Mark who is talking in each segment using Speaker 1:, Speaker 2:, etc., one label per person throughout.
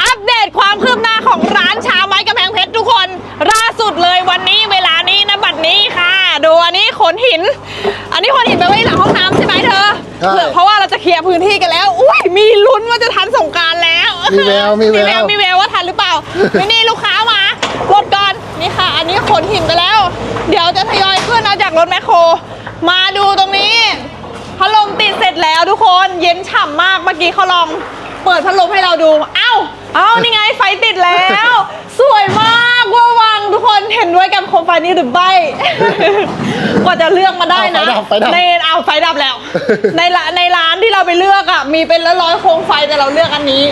Speaker 1: อัปเดตความคืบหน้าของร้านชาไม้กำแพงเพชรทุกคนล่าสุดเลยวันนี้เวลานี้นะบัดนี้ค่ะ ดูอันนี้ขนหิน อันนี้ขนหินไปไว้หลังห้องน้ำใช่ไหมเธอ
Speaker 2: ใช่
Speaker 1: เผื่อเพราะว่าเราจะเคลียร์พื้นที่กันแล้ว อุ้ยมีลุ้นว่าจะทันสงกรารแล้ว
Speaker 2: มีแววมีแวว
Speaker 1: มีแววมีแววว่าทันหรือเปล่าไม่นี่ลูกค้ามารถก่อนนี่ค่ะ อันนี้ขนหินไปแล้ว เดี๋ยวจะทยอยขึ้นเอาจากรถแมคโคร มาดูตรงนี้พัดลมติดเสร็จแล้วทุกคนเย็นฉ่ำมากเมื่อกี้เขาลองเปิดพัดลมให้เราดู เอ้าเอ้านี่ไงไฟติดแล้ว สวยมากว่าวังทุกคนเห็นด้วยกับโคมไฟนี้หรือไม่ กว่าจะเลือกมาได้นะ
Speaker 2: เอาไฟดับไฟดับ
Speaker 1: ในเอาไฟดับแล้ว ในร้านในร้านที่เราไปเลือกอะมีเป็นร้อยๆโคมไฟแต่เราเลือกอันนี้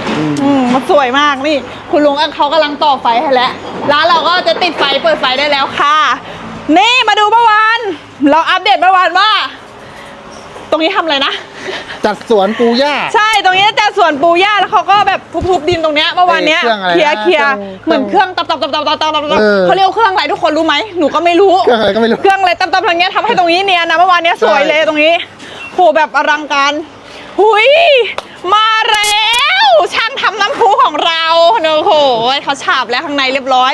Speaker 1: อืมมันสวยมากนี่ คุณลุงเขากำลังต่อไฟให้แล้วร้านเราก็จะติดไฟเปิดไฟได้แล้วค่ะ นี่มาดูเมื่อวานเราอัปเดตเมื่อวานว่า ตรงนี้ทำอะไรนะ
Speaker 2: จัดสวนปูหญ้า
Speaker 1: ใช่ตรงนี้จะสวนปูหญ้าแล้วเขาก็แบบทุบๆดินตรงเนี้ยเมื่อวานเนี้ย
Speaker 2: เค
Speaker 1: ลียร์เคลียร์
Speaker 2: เห
Speaker 1: มือนเครื่องตับตับตับตับตับตับตับ
Speaker 2: เเขา
Speaker 1: เรียกเครื่องอะไรทุกคนรู้ไหมหนูก็ไม่รู้
Speaker 2: เครื่องอะไรก็ไม่รู้
Speaker 1: เครื่องอะไรตับตับทางเนี้ยทำให้ตรงนี้เนียนนะเมื่อวานเนี้ยสวยเลยตรงนี้โหแบบอลังการหุยมาแล้วช่างทำน้ำพุของเราเนอะโหเขาฉาบแล้วข้างในเรียบร้อย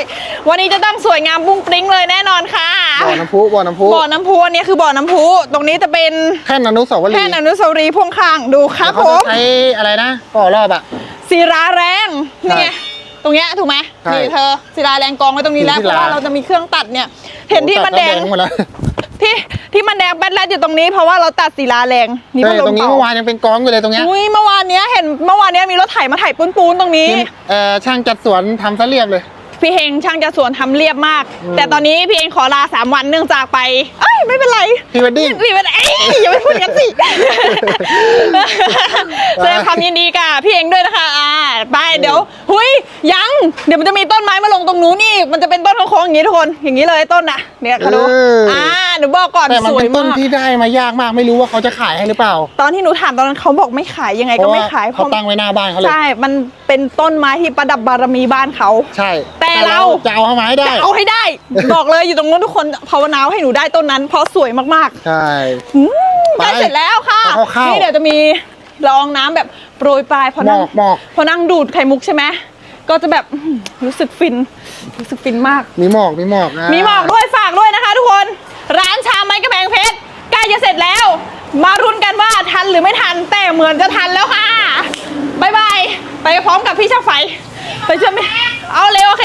Speaker 1: วันนี้จะต้องสวยงามบุ้งปริ้งเลยแน่นอนค่ะ
Speaker 2: บ่อน้ำพุบ่อน้ำพุ
Speaker 1: บ่อน้ำพุอันนี้คือบ่อน้ำพุตรงนี้จะเป็น
Speaker 2: แท่นอนุสาวรี
Speaker 1: แท่น
Speaker 2: ย์
Speaker 1: อนุสาวรีย์พ่วงข้างดูครับ
Speaker 2: แล้ว
Speaker 1: ผ
Speaker 2: เขา
Speaker 1: ม
Speaker 2: จะใช้อะไรนะก่อรอบอะ
Speaker 1: ศิลาแรงนี่ไง
Speaker 2: ใช่
Speaker 1: ตรงเนี้ยถูกไหม
Speaker 2: ใช่
Speaker 1: นี่เธอศิลาแรงกองไว้ตรงนี้แล้ว
Speaker 2: อยู่
Speaker 1: เพ
Speaker 2: ที่
Speaker 1: ราะว่า
Speaker 2: ร้าน
Speaker 1: เราจะมีเครื่องตัดเนี่ยเห็นที่มันแดง
Speaker 2: โอ้ตัหมดแล้ว
Speaker 1: ที่ที่มันแดงแป๊ดแรดอยู่ตรงนี้เพราะว่าเราตัดศิลาแรงนี่
Speaker 2: ใช่
Speaker 1: พัดล
Speaker 2: ตร
Speaker 1: ม
Speaker 2: งนี้
Speaker 1: เป่า
Speaker 2: เมื่อวานยังเป็นกองอยู่เลยตรงเนี้ย
Speaker 1: อุ้ยเมื่อวานเนี้ยเห็นเมื่อวานเนี้ยมีรถไถมาไถปูนปูนๆตรงนี้
Speaker 2: ทีมเอ่อช่างจัดสวนทำซะเรียบเลย
Speaker 1: พี่เฮงช่างจะสวนทำเรียบมาก แต่ตอนนี้พี่เฮงขอลาสามวันเนื่องจากไป เอ้ยไม่เป็นไร
Speaker 2: Pre-wedding
Speaker 1: พี่เป็นเอ้ยอย่าไปพูดอย่างนั้นสิ แสดงความยินดีกับพี่เองด้วยนะคะอ่าไปเดี๋ยวหุยยังเดี๋ยวมันจะมีต้นไม้มาลงตรงนู้นอีกมันจะเป็นต้นโค้งๆอย่างนี้ทุกคนอย่างนี้เลยต้นน่ะเนี่ยเขาดู
Speaker 2: เอออ่
Speaker 1: อ่าหนูบอกก่อน
Speaker 2: แต่มัน
Speaker 1: สว
Speaker 2: เป็
Speaker 1: ย
Speaker 2: นต้น
Speaker 1: มาก
Speaker 2: ที่ได้มายากมากไม่รู้ว่าเขาจะขายให้หรือเปล่า
Speaker 1: ตอนที่หนูถามตอนนั้นเขาบอกไม่ขายยังไงก็ไม่ขาย
Speaker 2: เพระว่เขาตั้งไว้หน้าบ้านเขาเลย
Speaker 1: ใช่ มันเป็นต้นไม้ที่ประดับบารมีบ้านเขา
Speaker 2: ใช่
Speaker 1: แต่เรา
Speaker 2: จะเอาเข้ามาให้ได้
Speaker 1: จะเอาให้ได้ บอกเลยอยู่ตรงนู้นทุกคนภาวนาให้หนูได้ต้นนั้น เพราะสวยมากๆ
Speaker 2: ใช่
Speaker 1: อืม
Speaker 2: ไป
Speaker 1: ใกล้เสร็จแล้วค่ะ
Speaker 2: เอาเข้าๆ
Speaker 1: นี่เดี๋ยวจะมีละอองน้ำแบบโปรยปลายพอนั่ง
Speaker 2: หมอกหมอก
Speaker 1: พอนั่งดูดไข่มุกใช่ไหมก็จะแบบอื้อหือรู้สึกฟิน รู้สึกฟินมาก
Speaker 2: มีหมอกมีหมอกนะ
Speaker 1: มีหมอกด้วยฝากด้วยนะคะ ทุกคนร้านชาไม้กระแพงเพชรใกล้จะเสร็จแล้ว มารุ้นกันว่าทันหรือไม่ทันแต่เหมือนจะทันแล้วค่ะบายบายไปพร้อมกับพี่ช่างไฟ ไปช่วยไม่เอาเร็วโอเค